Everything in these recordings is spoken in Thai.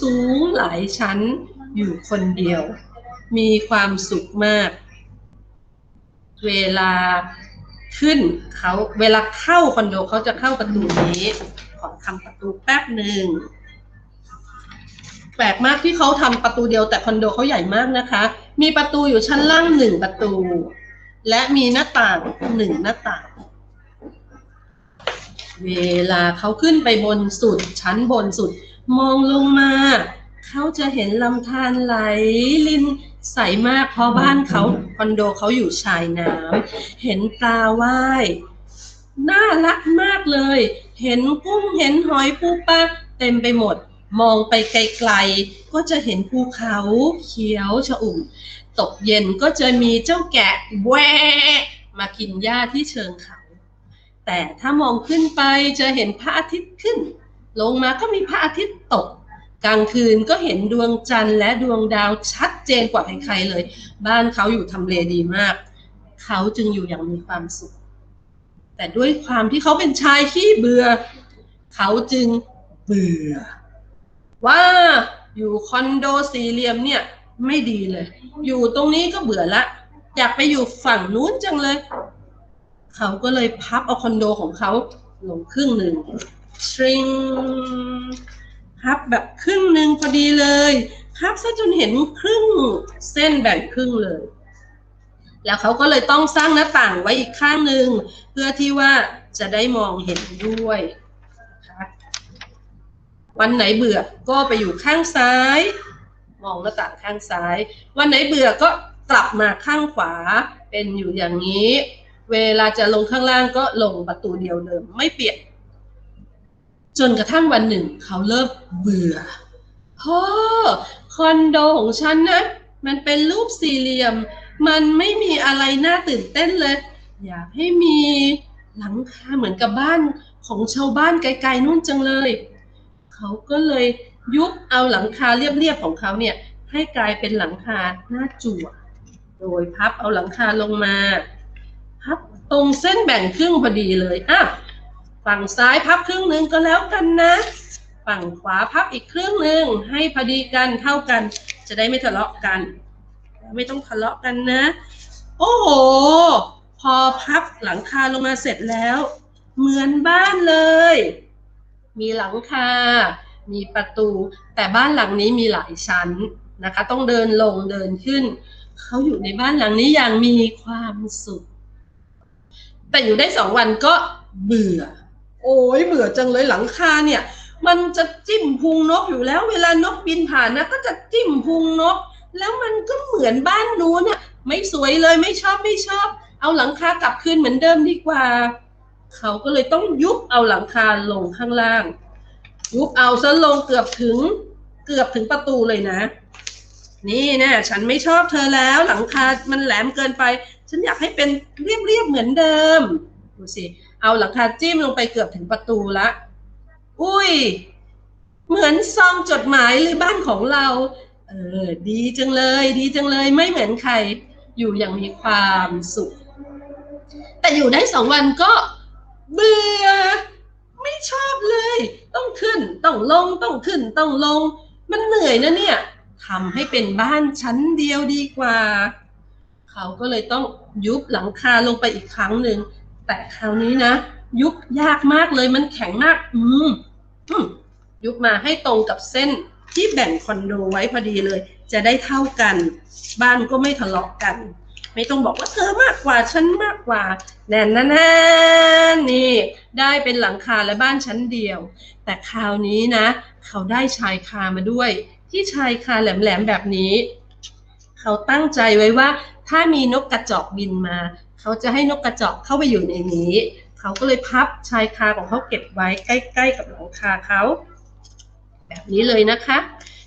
สูงหลายชั้นอยู่คนเดียว มีความสุขมาก เวลาขึ้นเขาเวลาเข้าคอนโดเขาจะเข้าประตูนี้ ขอทำประตูแป๊บหนึ่งแปลกมากที่เขาทำประตูเดียวแต่คอนโดเขาใหญ่มากนะคะ มีประตูอยู่ชั้นล่างหนึ่งประตู และมีหน้าต่างหนึ่งหน้าต่าง เวลาเขาขึ้นไปบนสุดชั้นบนสุด มองลงมาเขาจะเห็นลำธารไหลลินใสมากเพราะบ้านเขาคอนโดเขาอยู่ชายน้ำเห็นปลาว่ายน่ารักมากเลย เห็นกุ้งเห็นหอยปูปลาเต็มไปหมด มองไปไกลๆ ก็จะเห็นภูเขาเขียวชอุ่ม ตกเย็นก็จะมีเจ้าแกะแวะมากินหญ้าที่เชิงเขา แต่ถ้ามองขึ้นไปจะเห็นพระอาทิตย์ขึ้น ลงมาก็มีพระอาทิตย์ตก กลางคืนก็เห็นดวงจันทร์และดวงดาวชัดเจนกว่าใครๆเลย บ้านเขาอยู่ทำเลดีมาก เขาจึงอยู่อย่างมีความสุข แต่ด้วยความที่เขาเป็นชายขี้เบื่อ เขาจึงเบื่อ ว่าอยู่คอนโดสี่เหลี่ยมเนี่ยไม่ดีเลย อยู่ตรงนี้ก็เบื่อละ อยากไปอยู่ฝั่งนู้นจังเลย เขาก็เลยพับเอาคอนโดของเขาลงครึ่งหนึ่ง ชริงพับแบบครึ่งหนึ่งพอดีเลยพับซะจนเห็นครึ่งเส้นแบ่งครึ่งเลย แล้วเขาก็เลยต้องสร้างหน้าต่างไว้อีกข้างหนึ่งเพื่อที่ว่าจะได้มองเห็นด้วยวันไหนเบื่อก็ไปอยู่ข้างซ้าย มองหน้าต่างข้างซ้าย วันไหนเบื่อก็กลับมาข้างขวาเป็นอยู่อย่างนี้ เวลาจะลงข้างล่างก็ลงประตูเดียวเดิมไม่เปลี่ยน จนกระทั่งวันหนึ่งเขาเริ่มเบื่อพ่อคอนโดของฉันนะมันเป็นรูปสี่เหลี่ยม มันไม่มีอะไรน่าตื่นเต้นเลย อยากให้มีหลังคาเหมือนกับบ้านของชาวบ้านไกลๆนู่นจังเลย เขาก็เลยยุบเอาหลังคาเรียบๆของเขาเนี่ยให้กลายเป็นหลังคาหน้าจั่วโดยพับเอาหลังคาลงมา พับตรงเส้นแบ่งครึ่งพอดีเลยอะ ฝั่งซ้ายพับครึ่งหนึ่งก็แล้วกันนะ ฝั่งขวาพับอีกครึ่งหนึ่งให้พอดีกันเท่ากัน จะได้ไม่ทะเลาะกัน ไม่ต้องทะเลาะกันนะ โอ้โห พอพับหลังคาลงมาเสร็จแล้ว เหมือนบ้านเลย มีหลังคา มีประตู แต่บ้านหลังนี้มีหลายชั้นนะคะ ต้องเดินลงเดินขึ้น เขาอยู่ในบ้านหลังนี้อย่างมีความสุข แต่อยู่ได้สองวันก็เบื่อ โอ้ยเบื่อจังเลยหลังคาเนี่ย มันจะจิ้มพุงนกอยู่แล้ว เวลานกบินผ่านนะก็จะจิ้มพุงนก แล้วมันก็เหมือนบ้านนู้นน่ะไม่สวยเลยไม่ชอบไม่ชอบ เอาหลังคากลับคืนเหมือนเดิมดีกว่า เขาก็เลยต้องยุบเอาหลังคาลงข้างล่าง ยุบเอาซะลงเกือบถึง เกือบถึงประตูเลยนะ นี่นะฉันไม่ชอบเธอแล้ว หลังคามันแหลมเกินไป ฉันอยากให้เป็นเรียบๆเหมือนเดิมดูสิ เอาหลังคาจิ้มลงไปเกือบถึงประตูละ อุ้ย เหมือนซองจดหมายเลยบ้านของเรา เออ ดีจังเลย ดีจังเลย ไม่เหมือนใคร อยู่อย่างมีความสุข แต่อยู่ได้สองวันก็เบื่อ ไม่ชอบเลย ต้องขึ้น ต้องลง ต้องขึ้น ต้องลง มันเหนื่อยนะเนี่ยทำให้เป็นบ้านชั้นเดียวดีกว่า เขาก็เลยต้องยุบหลังคาลงไปอีกครั้งหนึ่ง แต่คราวนี้นะ ยุบยากมากเลยมันแข็งมาก อืมยุบมาให้ตรงกับเส้นที่แบ่งคอนโดไว้พอดีเลย จะได้เท่ากัน บ้านก็ไม่ทะเลาะกัน ไม่ต้องบอกว่าเธอมากกว่าฉันมากกว่า แน่นนะแน่นี่ ได้เป็นหลังคาและบ้านชั้นเดียว แต่คราวนี้นะ เขาได้ชายคามาด้วย ที่ชายคาแหลมๆแบบนี้ เขาตั้งใจไว้ว่า ถ้ามีนกกระจอกบินมา เขาจะให้นกกระจอกเข้าไปอยู่ในนี้ เขาก็เลยพับชายคาของเขาเก็บไว้ใกล้ ๆ กับหลังคาเขา แบบนี้เลยนะคะ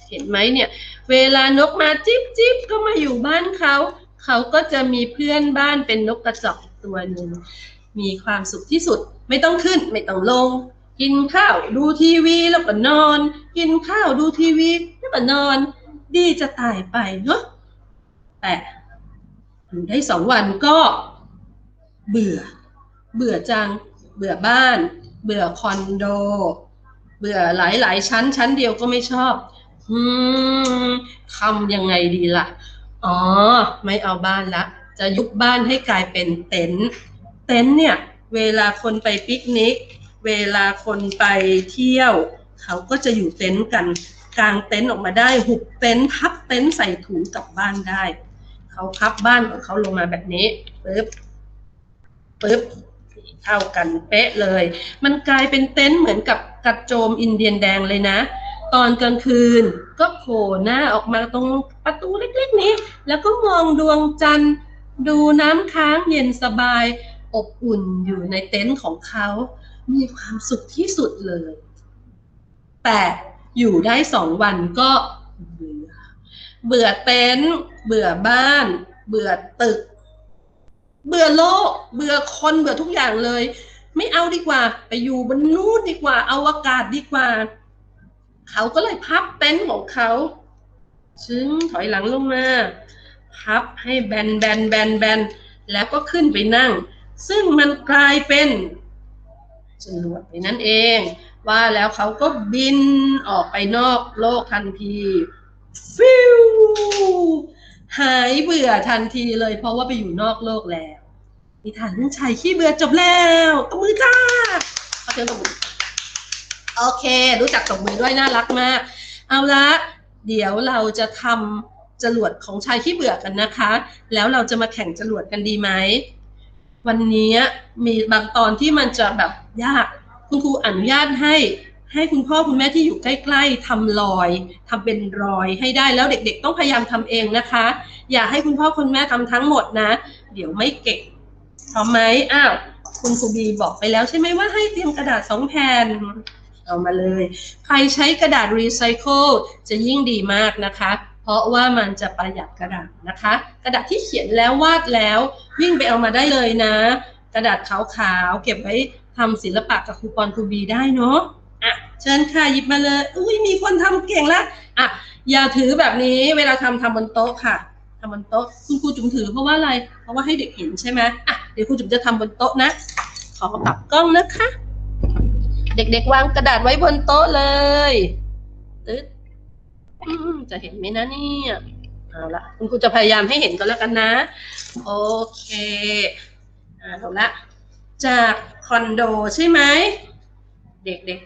เห็นไหมเนี่ย เวลานกมาจิ๊บจิ๊บก็มาอยู่บ้านเขา เขาก็จะมีเพื่อนบ้านเป็นนกกระจอกตัวหนึ่งมีความสุขที่สุดไม่ต้องขึ้นไม่ต้องลง กินข้าวดูทีวีแล้วก็นอน กินข้าวดูทีวีแล้วก็นอน ดีจะตายไปเนาะแต่อยู่ได้สองวันก็ เบื่อ เบื่อจัง เบื่อบ้าน เบื่อคอนโด เบื่อหลายหลายๆชั้น ชั้นเดียวก็ไม่ชอบอืมทำยังไงดีล่ะ อ๋อ ไม่เอาบ้านละ จะยุบบ้านให้กลายเป็นเต็นท์ เต็นท์เนี่ย เวลาคนไปปิกนิก เวลาคนไปเที่ยว เขาก็จะอยู่เต็นท์กันกางเต็นท์ออกมาได้ หุบเต็นท์พับเต็นท์ใส่ถุงกลับบ้านได้ เขาพับบ้านของเขาลงมาแบบนี้ปึ๊บ ปึ๊บเท่ากันเป๊ะเลย มันกลายเป็นเต็นท์เหมือนกับกระโจมอินเดียนแดงเลยนะ ตอนกลางคืนก็โผล่หน้าออกมาตรงประตูเล็กๆนี้ แล้วก็มองดวงจันทร์ดูน้ำค้างเย็นสบายอบอุ่นอยู่ในเต็นท์ของเขา มีความสุขที่สุดเลย แต่อยู่ได้สองวันก็เบื่อ เบื่อเต็นท์เบื่อบ้าน เบื่อตึก เบื่อโลก เบื่อคนเบื่อทุกอย่างเลย ไม่เอาดีกว่า ไปอยู่บนนู้นดีกว่าอาวกาศดีกว่า เขาก็เลยพับเต็นท์ของเขาซึ่งถอยหลังลงมาพับให้แบนแบนแบนแบนแล้วก็ขึ้นไปนั่ง ซึ่งมันกลายเป็นจรวดไปนั่นเอง ว่าแล้วเขาก็บินออกไปนอกโลกทันทีฟิวหายเบื่อทันทีเลยเพราะว่าไปอยู่นอกโลกแล้ว นิทานเรื่องชายขี้เบื่อจบแล้วตบมือจ้าเอเชิญตบมือโอเค รู้จักตบมือด้วยน่ารักมาก เอาละเดี๋ยวเราจะทำจรวดของชายขี้เบื่อกันนะคะ แล้วเราจะมาแข่งจรวดกันดีไหมวันนี้มีบางตอนที่มันจะแบบยากคุณครูอนุญาตให้ ให้คุณพ่อคุณแม่ที่อยู่ใกล้ๆทำรอยทำเป็นรอยให้ได้แล้วเด็กๆ ต้องพยายามทำเองนะคะ อย่าให้คุณพ่อคุณแม่ทำทั้งหมดนะ เดี๋ยวไม่เก่ง พร้อมไหมอ้าวคุณครูบีบอกไปแล้วใช่ไหมว่าให้เตรียมกระดาษสองแผ่นเอามาเลย ใครใช้กระดาษรีไซเคิลจะยิ่งดีมากนะคะ เพราะว่ามันจะประหยัดกระดาษนะคะ กระดาษที่เขียนแล้ววาดแล้ววิ่งไปเอามาได้เลยนะ กระดาษขาวๆเก็บไว้ทำศิลปะกับครูปอนครูบีได้เนาะอะเชิญค่ะหยิบมาเลยอุ้ยมีคนทำเก่งละอะอย่าถือแบบนี้เวลาทำทำบนโต๊ะค่ะทำบนโต๊ะคุณครูจุ๋มถือเพราะว่าอะไร เพราะว่าให้เด็กเห็นใช่ไหมอะ ดี๋ยวครูจุ๋มจะทำบนโต๊ะนะ ขอปรับกล้องนะคะ เด็กๆวางกระดาษไว้บนโต๊ะเลยตึ๊ดจะเห็นไหมนะเนี่ยเอาละคุณครูจะพยายามให้เห็นก็แล้วกันนะ โอเคเอาละจากคอนโดใช่ไหมเด็ก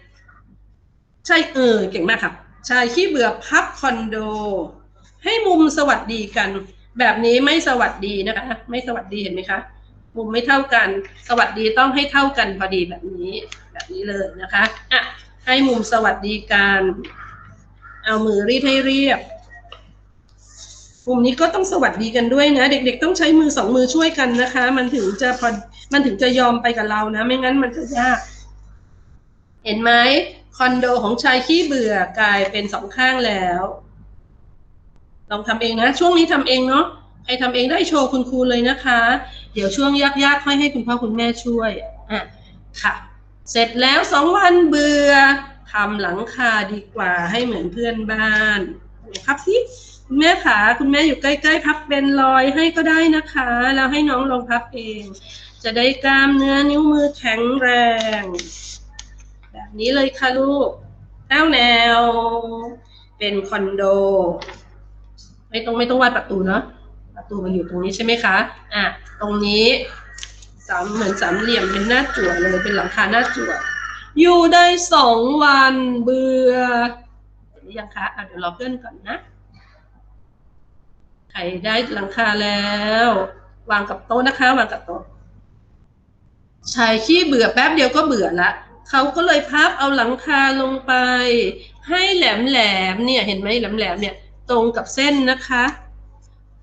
ๆ ใช่เออเก่งมากครับชายขี้เบื่อพับคอนโด ให้มุมสวัสดีกัน แบบนี้ไม่สวัสดีนะคะ ไม่สวัสดีเห็นไหมคะ มุมไม่เท่ากัน สวัสดีต้องให้เท่ากันพอดีแบบนี้แบบนี้เลยนะคะอะให้มุมสวัสดีกันเอามือรีดให้เรียบมุมนี้ก็ต้องสวัสดีกันด้วยนะ เด็กๆ ต้องใช้มือสองมือช่วยกันนะคะ มันถึงจะพอมันถึงจะยอมไปกับเรานะ ไม่งั้นมันจะยาก เห็นไหมคอนโดของชายขี้เบื่อกลายเป็นสองข้างแล้วลองทำเองนะ ช่วงนี้ทำเองเนาะใครทำเองได้โชว์คุณครูเลยนะคะ เดี๋ยวช่วงยากๆค่อยให้คุณพ่อคุณแม่ช่วยอะค่ะ เสร็จแล้วสองวันเบื่อทำหลังคาดีกว่าให้เหมือนเพื่อนบ้านครับที่คุณแม่ขาคุณแม่อยู่ใกล้ๆพับเป็นรอยให้ก็ได้นะคะ แล้วให้น้องลองพับเอง จะได้กล้ามเนื้อนิ้วมือแข็งแรง แบบนี้เลยค่ะลูกแนวแนว เป็นคอนโด ไม่ต้องไม่ต้องวาดประตูเนาะ ประตูมันอยู่ตรงนี้ใช่ไหมคะ อะ ตรงนี้สามเหมือนสามเหลี่ยมเป็นหน้าจั่วเลยเป็นหลังคาหน้าจั่วอยู่ได้สองวันเบื่อหรือยังคะอะเดี๋ยวรอเพื่อนก่อนนะใครได้หลังคาแล้ว วางกับโต๊ะนะคะ วางกับโต๊ะชายขี้เบื่อแป๊บเดียวก็เบื่อละเขาก็เลยพับเอาหลังคาลงไป ให้แหลมแหลมๆเนี่ยเห็นไหมแหลมแหลมๆเนี่ย ตรงกับเส้นนะคะ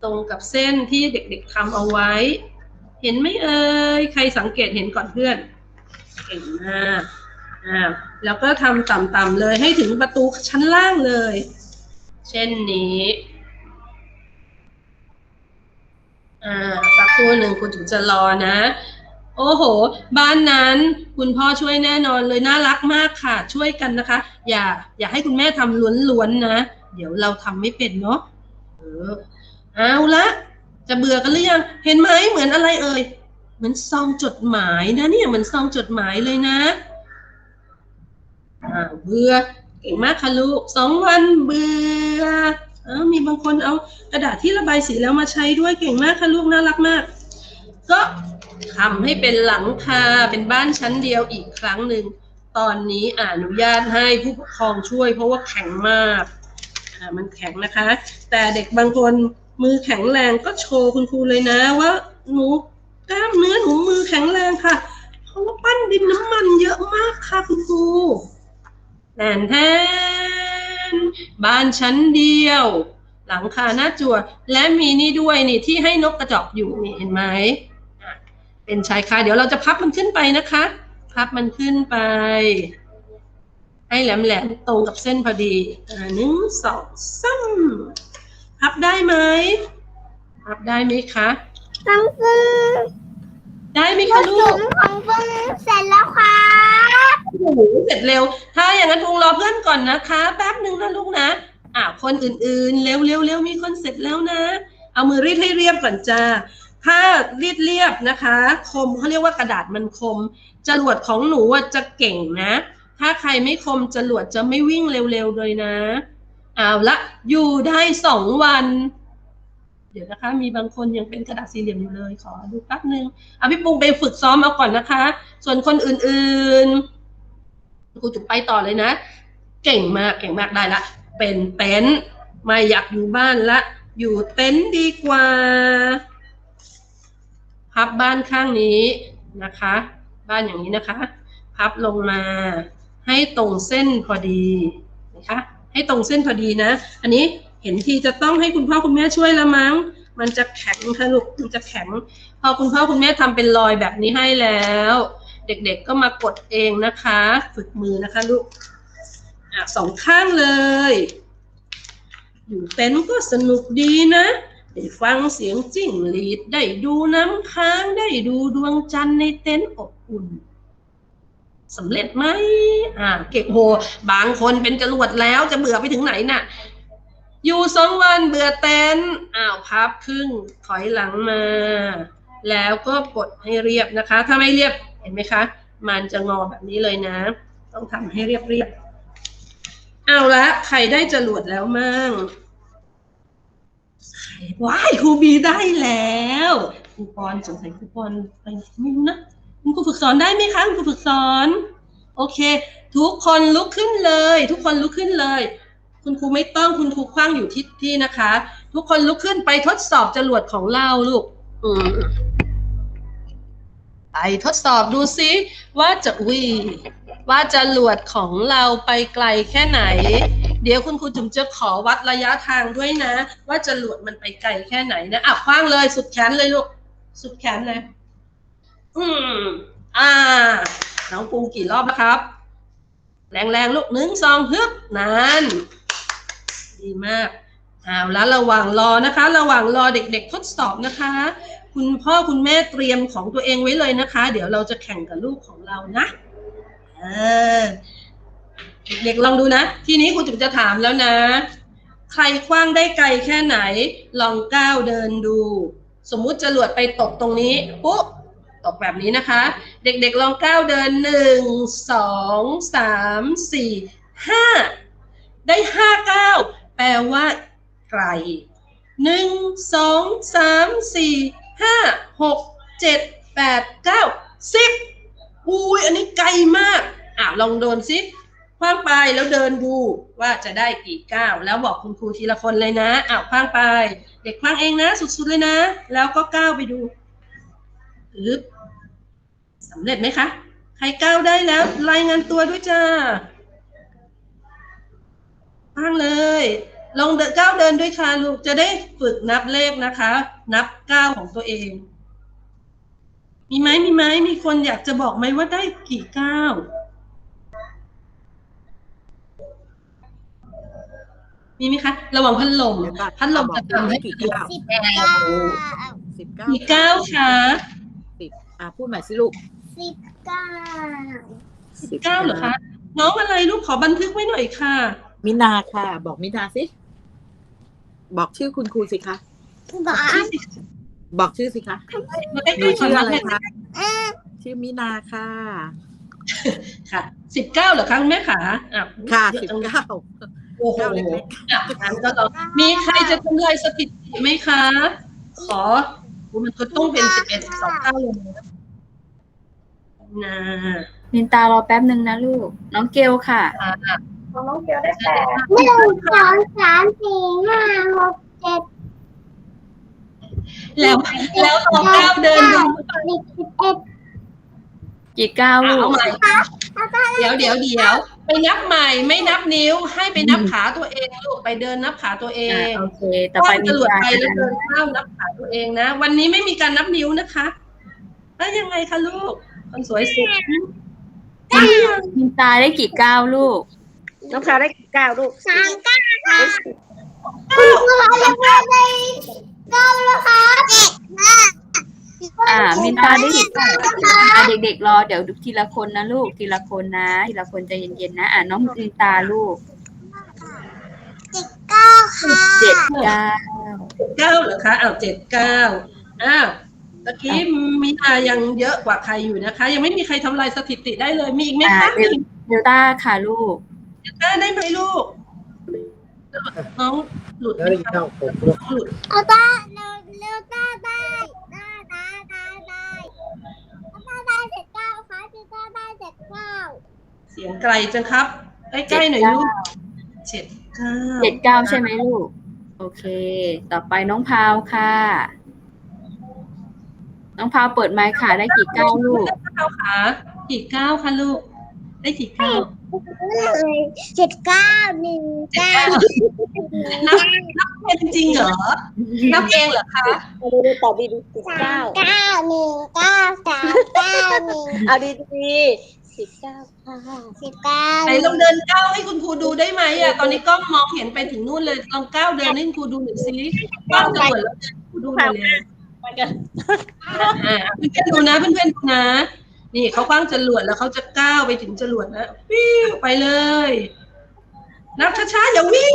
ตรงกับเส้นที่เด็กๆทำเอาไว้ เห็นไหมเอ่ยใครสังเกตเห็นก่อนเพื่อนเก่งมากอ่าแล้วก็ทำต่ำๆเลยให้ถึงประตูชั้นล่างเลย เช่นนี้อ่าสักครู่หนึ่งคุณถึงจะรอนะ โอ้โห บ้านนั้นคุณพ่อช่วยแน่นอนเลยน่ารักมากค่ะ ช่วยกันนะคะ อย่า อย่าให้คุณแม่ทำล้วนๆนะ เดี๋ยวเราทำไม่เป็นเนาะเออ เอาละจะเบื่อกันหรือยัง เห็นไหมเหมือนอะไรเอ่ย เหมือนซองจดหมายนะเนี่ยเหมือนซองจดหมายเลยนะอ่าเบื่อเก่งมากค่ะลูกสองวันเบื่อมีบางคนเอากระดาษที่ระบายสีแล้วมาใช้ด้วยเก่งมากค่ะลูกน่ารักมาก ก็ทำให้เป็นหลังคาเป็นบ้านชั้นเดียวอีกครั้งหนึ่งตอนนี้อนุญาตให้ผู้ปกครองช่วยเพราะว่าแข็งมาก มันแข็งนะคะ แต่เด็กบางคน มือแข็งแรงก็โชว์คุณครูเลยนะว่าหนูกล้ามเนื้อหนูมือแข็งแรงค่ะ เพราะว่าปั้นดินน้ำมันเยอะมากค่ะคุณครูแทนแทนบ้านชั้นเดียว หลังคาหน้าจั่วและมีนี่ด้วยนี่ที่ให้นกกระจอกอยู่นี่เห็นไหมเป็นชายคาเดี๋ยวเราจะพับมันขึ้นไปนะคะ พับมันขึ้นไป ให้แหลมๆตรงกับเส้นพอดีหนึ่งสองสาม พับได้ไหมพับได้ไหมคะน้องฟึ้งได้ไหมกระคะลูสุกนของฟึ้งเสร็จแล้วครับโอ้โหเสร็จเร็ว ถ้าอย่างนั้นทุงรอเพื่อนก่อนนะคะ แป๊บหนึ่งนะลูกนะอ่าคนอื่นๆ เร็วเร็วเร็วมีคนเสร็จแล้วนะ เอามือรีดให้เรียบก่อนจ้าถ้ารีดเรียบนะคะ คมเขาเรียกว่ากระดาษมันคมจรวดของหนูอะจะเก่งนะ ถ้าใครไม่คมจรวดจะไม่วิ่งเร็วๆเลยนะ เอาละอยู่ได้สองวัน เดี๋ยวนะคะ มีบางคนยังเป็นกระดาษสี่เหลี่ยมอยู่เลย ขอดูแป๊บหนึ่งเอาพี่ปุงไปฝึกซ้อมเอาก่อนนะคะ ส่วนคนอื่นๆครูจุกไปต่อเลยนะ เก่งมากเก่งมากได้ละ เป็นเต็นท์ไม่อยากอยู่บ้านละ อยู่เต็นท์ดีกว่าพับบ้านข้างนี้นะคะ บ้านอย่างนี้นะคะ พับลงมาให้ตรงเส้นพอดีนะคะ ให้ตรงเส้นพอดีนะ อันนี้เห็นทีจะต้องให้คุณพ่อคุณแม่ช่วยละมั้ง มันจะแข็งค่ะลูกมันจะแข็ง พอคุณพ่อคุณแม่ทำเป็นรอยแบบนี้ให้แล้ว เด็กๆก็มากดเองนะคะ ฝึกมือนะคะลูกอะสองข้างเลย อยู่เต็นท์ก็สนุกดีนะได้ฟังเสียงจิ้งหรีดได้ดูน้ำค้างได้ดูดวงจันทร์ในเต็นท์อบอุ่น สำเร็จไหมอ่า เก็บโห บางคนเป็นจรวดแล้วจะเบื่อไปถึงไหนน่ะ อยู่สองวันเบื่อเต็นอ้าวพับครึ่งถอยหลังมา แล้วก็กดให้เรียบนะคะ ถ้าไม่เรียบเห็นไหมคะ มันจะงอแบบนี้เลยนะ ต้องทำให้เรียบเรียบเอาละใครได้จรวดแล้วมั่งว้ายครูบีได้แล้วครูปอนสงสัยครูปอนไปไม่นะ คุณครูฝึกสอนได้ไหมคะคุณครูฝึกสอน โอเค ทุกคนลุกขึ้นเลย ทุกคนลุกขึ้นเลย คุณครูไม่ต้องคุณครูคว้างอยู่ที่ที่นะคะ ทุกคนลุกขึ้นไปทดสอบจรวดของเราลูกอืมไปทดสอบดูซิว่าจะวีว่าจรวดของเราไปไกลแค่ไหน เดี๋ยวคุณครูจุ๋มจะขอวัดระยะทางด้วยนะ ว่าจรวดมันไปไกลแค่ไหนนะอะคว้างเลยสุดแขนเลยลูก สุดแขนเลย อืม อ่า น้องปูกี่รอบแล้วครับ แรงๆลูกหนึ่งสองฮึบนั่นดีมากเอาแล้วระหว่างรอนะคะ ระหว่างรอเด็กๆทดสอบนะคะ คุณพ่อคุณแม่เตรียมของตัวเองไว้เลยนะคะ เดี๋ยวเราจะแข่งกับลูกของเรานะเออเด็กๆลองดูนะ ทีนี้ครูจุ๋มจะถามแล้วนะ ใครคว้างได้ไกลแค่ไหน ลองก้าวเดินดู สมมุติจรวดไปตกตรงนี้ปุ๊บ ตกแบบนี้นะคะ เด็กๆลองก้าวเดินหนึ่งสองสามสี่ห้าได้ห้าก้าวแปลว่าไกลหนึ่งสองสามสี่ห้าหกเจ็ดแปดเก้าสิบอุ้ยอันนี้ไกลมากอะลองโดนซิคว้างไปแล้วเดินดูว่าจะได้กี่ก้าวแล้วบอกคุณครูทีละคนเลยนะอ้าวคว้างไป เด็กคว้างเองนะ สุดๆเลยนะ แล้วก็ก้าวไปดู อึบสำเร็จไหมคะ ใครก้าวได้แล้ว รายงานตัวด้วยจ้าคว้างเลย ลองเดินก้าวเดินด้วยค่ะลูก จะได้ฝึกนับเลขนะคะ นับก้าวของตัวเอง มีไหมมีไหมมีคนอยากจะบอกไหมว่าได้กี่ก้าวมีไหมคะ ระวังพัดลมเดี๋ยวก่อนพัดลมจะทำให้กี่เกิดก้าวสิบเก้าสิบเก้ากี่ก้าวคะสิบ อะพูดใหม่สิลูกสิบเก้าสิบเก้าเหรอคะน้องอะไรลูกขอบันทึกไว้หน่อยค่ะ มินาค่ะ บอกมินาสิ บอกชื่อคุณครูสิคะ บอสบอกชื่อสิคะมาใกล้หนูๆก่ชื่ออนอะไรนะคะคะชื่อมินาค่ะ ค่ะสิบเก้าเหรอคะคุณแม่ขาอะค่ะเยอสิบจังเลยเก้าโอ้โหแก้วเล็กอะงั้นก็ต้องมีใครจะทำลายสถิติไหมคะ ขอโอ้มันก็ต้องเป็นสิบเอ็ดสองเก้าเลยนะ นะมินตารอแป๊บหนึ่งนะลูก น้องเกลค่ะหนึ่งสองสามสี่ห้าหกเจ็ดแล้วแล้วสองเก้าเดินดูสิบสิบเอ็ดกี่ก้าวอะลูเอากใหม่เดี๋ยวเดี๋ยวเดี๋ยวไปนับใหม่ไม่นับนิ้ว ให้ไปนับขาตัวเองลูกไปเดินนับขาตัวเออะงโอเค ต่อไปว่างมิจะนหลุดตาไปแล้วนะเดินเข้านับขาตัวเองนะ วันนี้ไม่มีการนับนิ้วนะคะแล้วยังไงคะลูก คนสวยสุดมินตาได้กี่ก้าวลูก น้องพาวได้กี่ก้าวลูกสามเก้าค่ะคุณครูเราจะพูดในเก้าแล้วค่ะเจ็ดห้าอ่ามินตาได้กี่ก้าวอะเด็กๆรอเดี๋ยวดูทีละคนนะลูกทีละคนนะ ทีละคนใจเย็นๆนะ อ่าน้องมินตาลูกเจ็ดเก้าค่ะเจ็ดก้าว เก้าเหรอคะอ้าวเจ็ดเก้าอ้าว ตะกี้มีอายังเยอะกว่าใครอยู่นะคะ ยังไม่มีใครทำลายสถิติได้เลย มีอีกไหมอ่าคะเดลเดลต้าค่ะลูกได้ได้ไหมลูก น้องหลุดไหมแล้วคะเข้าผมหลุด เอาตาเร็วเร็วตาได้ได้ได้ได้ได้เอาตาได้เจ็ดเก้าค่ะเจ็ดเก้าได้เจ็ดเก้าเสียงไกลจังครับ ใกล้ๆหน่อยลูกเจ็ดเก้า เจ็ดเก้าใช่ไหมลูก โอเค ต่อไปน้องพาวค่ะ น้องพาวเปิดไมค์ค่ะได้กี่ก้าวลูกเก้าขากี่เก้าคะลูก ได้กี่เก้าเลยเจ็ดเก้าหนึ่งเก้านับนับเป็นจริงเหรอ นับเองเหรอคะเอาดูๆตอบดีๆสิบสาเก้ามเก้าหนึ่งเก้าสามเก้าหนึ่งเอาดีๆสิบเก้าค่ะสิบเก้าไหนลองเดินก้าวให้คุณครูดูได้ไหมอะตอนนี้ก็มองเห็นไปถึงนู่นเลยลองก้าวเดินให้คุณครูดูหน่อยสิก้าวจะเหมือนแล้วเดินให้คุณครูดูหน่อยเลยไป กันอ่าเพื่อนๆดูนะเพื่อนๆดูนะ นี่เขาคว้างจรวดแล้วเขาจะก้าวไปถึงจรวดนะปิ้วไปเลย นับช้าๆอย่าวิ่ง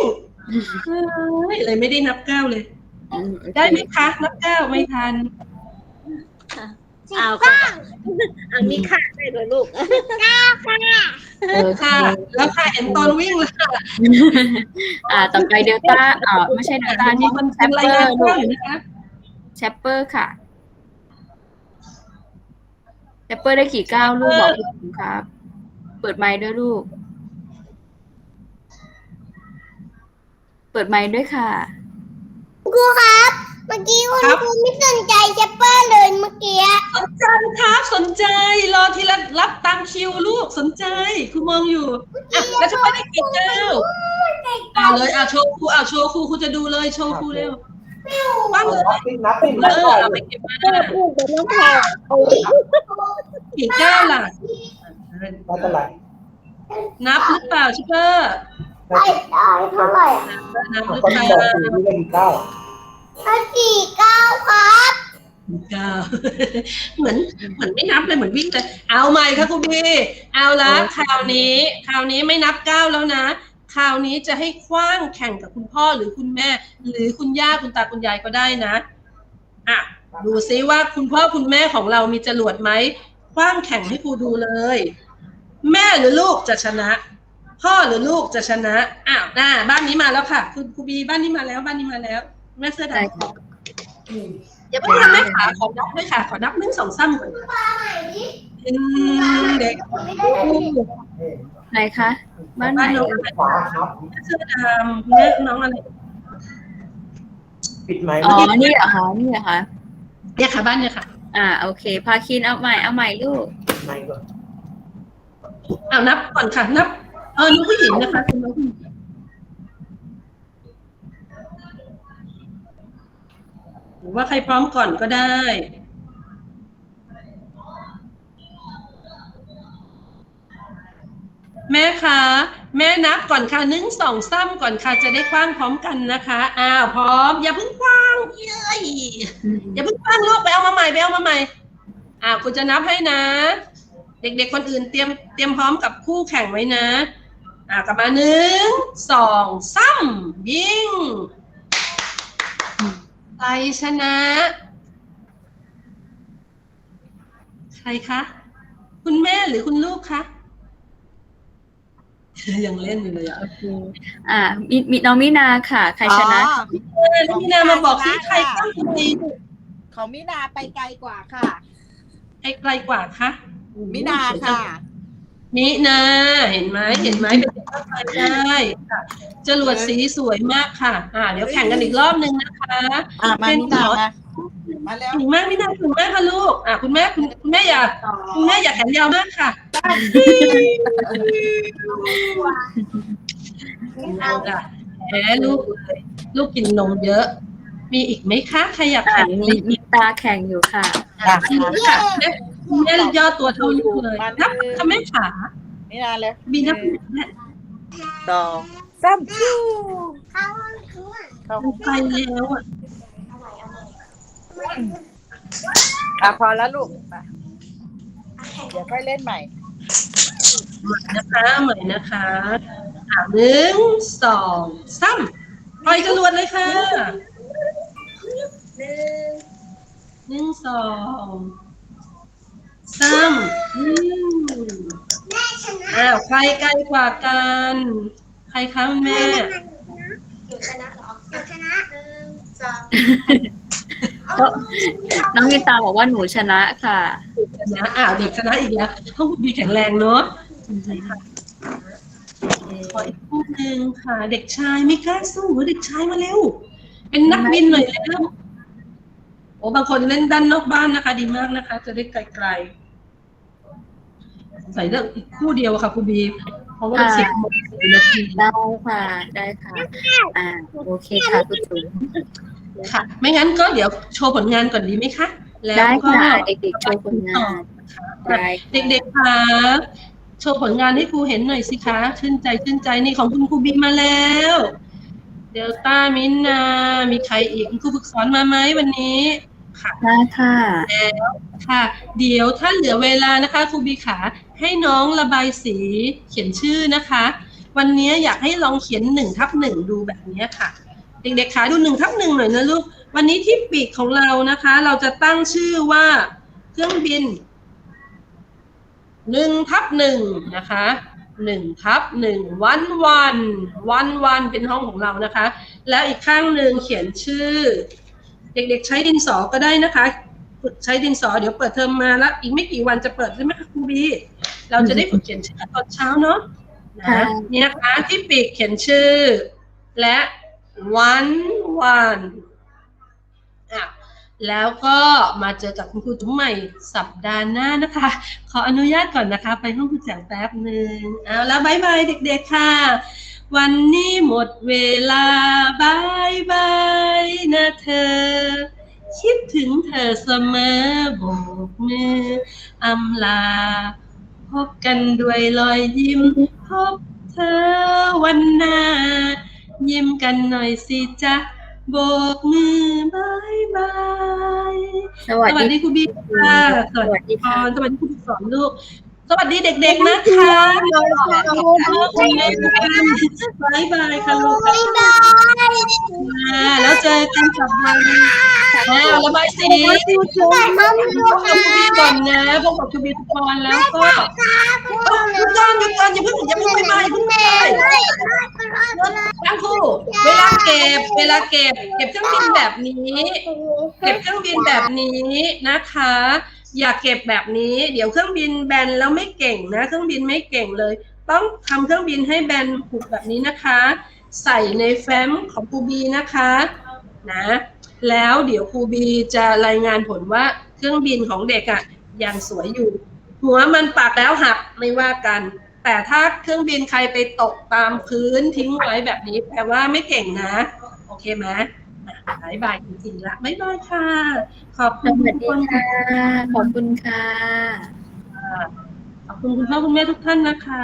เฮ้ยเลยไม่ได้นับก้าวเลยอืมโอเคได้ไหมคะ นับก้าวไม่ทันสิบเอาเก้าค่ะอันนี้ค่ะได้เลยลูกค่ะเออค่ะ แล้วค่ะเห็นตอนวิ่งแล้วค่ะอ่าต่อไปเดลต้าอ่าไม่ใช่เดลต้านี่มันแชเป็นปเปรายองานร์ลูก้ แชปเปอร์ค่ะแชปเปอร์ได้กี่ก้าวลูกบอกคุณครับ เปิดไมค์ด้วยลูก เปิดไมค์ด้วยค่ะครูครับ เมื่อกี้คุณครูไม่สนใจเชปเปอร์เลยเมื่อกี้สนใจครับสนใจรอทีละรับตามคิวลูกสนใจครูมองอยู่อะแล้วจะไปได้กี่ก้าวเอาเลยอะโชว์ครูอะโชว์ครูครูจะดูเลยโชว์ครูเร็ว ว่างเลยนับปิ้งนับปิ้งเอนับอก่อนเอาไปเก็บมาพูดเป็นน้องพาวเอากี่ก้าวล่ะนับเท่าไหร่นับหรือเปล่าชิปเปอร์ได้ได้เท่าไหร่นับหรือตอนเปที่ล่าบอกสี่นี่ได้กี่เก้าเอาสี่เก้าครับก้าวเหมือนเหมือนไม่นับเลยเหมือนวิ่งเลยเอาใหม่ค่ะครูบีเอาละคราวนี้ คราวนี้ไม่นับก้าวแล้วนะ คราวนี้จะให้คว้างแข่งกับคุณพ่อหรือคุณแม่ หรือคุณย่าคุณตาคุณยายก็ได้นะอะดูซิว่าคุณพ่อคุณแม่ของเรามีจรวดไหมคว้างแข่งให้ครูดูเลย แม่หรือลูกจะชนะ พ่อหรือลูกจะชนะอ้าวน่าบ้านนี้มาแล้วค่ะ คุณครูบีบ้านนี้มาแล้วบ้านนี้มาแล้ว แม่เสื้อได้ดำอย่าเพิ่งทำแม่ขาขอนับด้วยค่ะขอนับหนึ่งสองสามก่อนอืมเด็ก ไหนคะ บ้านไหนบ้านน้องเอ่ยขวาครับเสื้อดำแม่น้องอะไรปิดไหมอ๋อนี่เหรอคะนี่เหรอคะเนี่ยค่ะบ้านเนี่ยค่ะอ่าโอเค พาคินเอาใหม่เอาใหม่ลูกปิดไหมก่อนเอานับก่อนค่ะนับ เออน้องผู้หญิงนะคะคุณน้องผู้หญิงหรือว่าใครพร้อมก่อนก็ได้ แม่คะแม่นับก่อนค่ะหนึ่งสองซ้ำก่อนค่ะจะได้คว้างพร้อมกันนะคะอ้าวพร้อม อย่าเพิ่งคว้างเย้ยอย่าเพิ่งคว้างลูกไปเอามาใหม่ไปเอามาใหม่อ่าคุณจะนับให้นะ เด็กๆคนอื่นเตรียมเตรียมพร้อมกับคู่แข่งไว้นะอ่ากลับมาหนึ่งสองสามยิงใครชนะ ใครคะ คุณแม่หรือคุณลูกคะ ยังเล่นอยู่เลยอะโอเคอ่ามีมีน้องมินาค่ะ ใครชนะอ๋อแล้วพี่นามาบอกที่ใครตั้งใจของมินาไปไกลกว่าค่ะใครไกลกว่าคะมินาค่ะ มินาเห็นไหมเห็นไหมเป็นเด็กก็ไปได้ค่ะจรวดสีสวยมากค่ะ อ่า เดี๋ยวแข่งกันอีกรอบนึงนะคะ อะมามินา มามาแล้วเก่งมากมินาเก่งมากค่ะลูก อ่าคุณแม่คุณคุณแม่อย่าคุณแม่อย่าแขนยาวมากค่ะเอาล่ะแหมลูกเลยลูกกินนมเยอะ มีอีกไหมคะใครอยากอ่าแข่งมีมีตาแข่งอยู่ค่ะอะจริงค่ะแม่แม่ย่อตัวเท่าลูกเลยนับค่ะแม่ขามินาเลยบีนับแม่สองสามเข้าห้องครัวเข้าไปแล้วอะ อะพอแล้วลูกมาเดี๋ยวค่อยเล่นใหม่นะคะใหม่นะคะอ่าหนึ่งสองสามปล่อยจรวดเลยค่ะหนึ่งสองสามอืมแม่ชนะอ้าวใครไกลกว่ากัน ใครคะแม่อยู่ชนะเหรออยู่ชนะหนึ่งสองก็ น้องมินตาบอกว่าหนูชนะค่ะ ชนะอ้าวเด็กชนะอีกแล้วห้องคุณบีแข็งแรงเนาะขออีกคู่หนึ่งค่ะ เด็กชายไม่กล้าสู้เด็กชายมาเร็ว เป็นนักบินหน่อยเร็วโอ้บางคนเล่นด้านนอกบ้านนะคะ ดีมากนะคะ จะได้ไกลๆใส่เลือกอีกคู่เดียวค่ะคุณบีเพราะว่ามันอ่าสิบโมงสี่นาทีได้ค่ะ ได้ค่ะ อ่าโอเคค่ะคุณจุ๋ม ค่ะ ไม่งั้นก็เดี๋ยวโชว์ผลงานก่อนดีไหมคะแล้วได้ก็ค่ะเด็กๆโชว์ผลงานได้เด็กๆคะโชว์ผลงานให้ครูเห็นหน่อยสิคะชื่นใจชื่นใจนี่ของคุณครูบีมาแล้ว เดลต้ามินนา มีใครอีกคุณครูฝึกสอนมาไหมวันนี้ค่ะได้ค่ะค่ะ เดี๋ยวถ้าเหลือเวลานะคะครูบีขาให้น้องระบายสีเขียนชื่อนะคะ วันนี้อยากให้ลองเขียนหนึ่งทับหนึ่งดูแบบนี้ค่ะ เด็กๆขาดูหนึ่งทับหนึ่งหน่อยนะลูก วันนี้ที่ปีกของเรานะคะ เราจะตั้งชื่อว่าเครื่องบินหนึ่งทับหนึ่งนะคะหนึ่งทับหนึ่งวันวันวันวันเป็นห้องของเรานะคะ แล้วอีกข้างหนึ่งเขียนชื่อ เด็กๆใช้ดินสอก็ได้นะคะฝึกใช้ดินสอเดี๋ยวเปิดเทอมมาแล้วอีกไม่กี่วันจะเปิดใช่ไหมคะครูบีเราจะได้ฝึกเขียนชื่อตอนเช้าเนาะนะค่ะนี่นะคะที่ปีกเขียนชื่อ และ วันวันอะแล้วก็มาเจอกับคุณครูจุ๋มใหม่สัปดาห์หน้านะคะ ขออนุญาตก่อนนะคะ ไปห้องคุณแจงแป๊บหนึ่งเอาแล้วบายบายเด็กๆค่ะ วันนี้หมดเวลาบายบายนะเธอ คิดถึงเธอเสมอโบกมืออำลา พบกันด้วยรอยยิ้ม พบเธอวันหน้า ยิ้มกันหน่อยสิจ๊ะโบกมือบายบายสวัสสวัสดีดีครูบีค่ะสวัสดีสวัสดีค่ะค่ะสวัสดีครูสอนลูก สวัสดีเด็กๆนะคะบายบายค่ะลูกบ๊ายบายอ่าแล้วเจอกันสัปดาห์หน้าแล้วระบายสีแต่เขาไม่รู้พบกับครูบีก่อนนะพบกับครูบีทุกคนแล้วก็ค่ะหยุดก่อนหยุดก่อนอย่าเพิ่งอย่าเพิ่งไปมาอย่าเพิ่งไปทั้ งคู่เวลาเก็บเวลาเก็บ เก็บเครื่องบินแบบนี้ เก็บเครื่องบินแบบนี้นะคะ อย่าเก็บแบบนี้ เดี๋ยวเครื่องบินแบนแล้วไม่เก่งนะ เครื่องบินไม่เก่งเลย ต้องทำเครื่องบินให้แบนผูกแบบนี้นะคะ ใส่ในแฟ้มของครูบีนะคะนะแล้วเดี๋ยวครูบีจะรายงานผลว่าเครื่องบินของเด็กอะ่ะยังสวยอยู่ หัวมันปักแล้วหักไม่ว่ากัน แต่ถ้าเครื่องบินใครไปตกตามพื้นทิ้งไว้แบบนี้แปลว่าไม่เก่งนะ โอเคไหมอะบายบายจริงๆละบายบายค่ะ ขอบสคุณวัสทุกดีคนค่ะค่ะ ขอบคุณค่ะ ขอบคุณคุณพ่อคุณแม่ทุกท่านนะคะ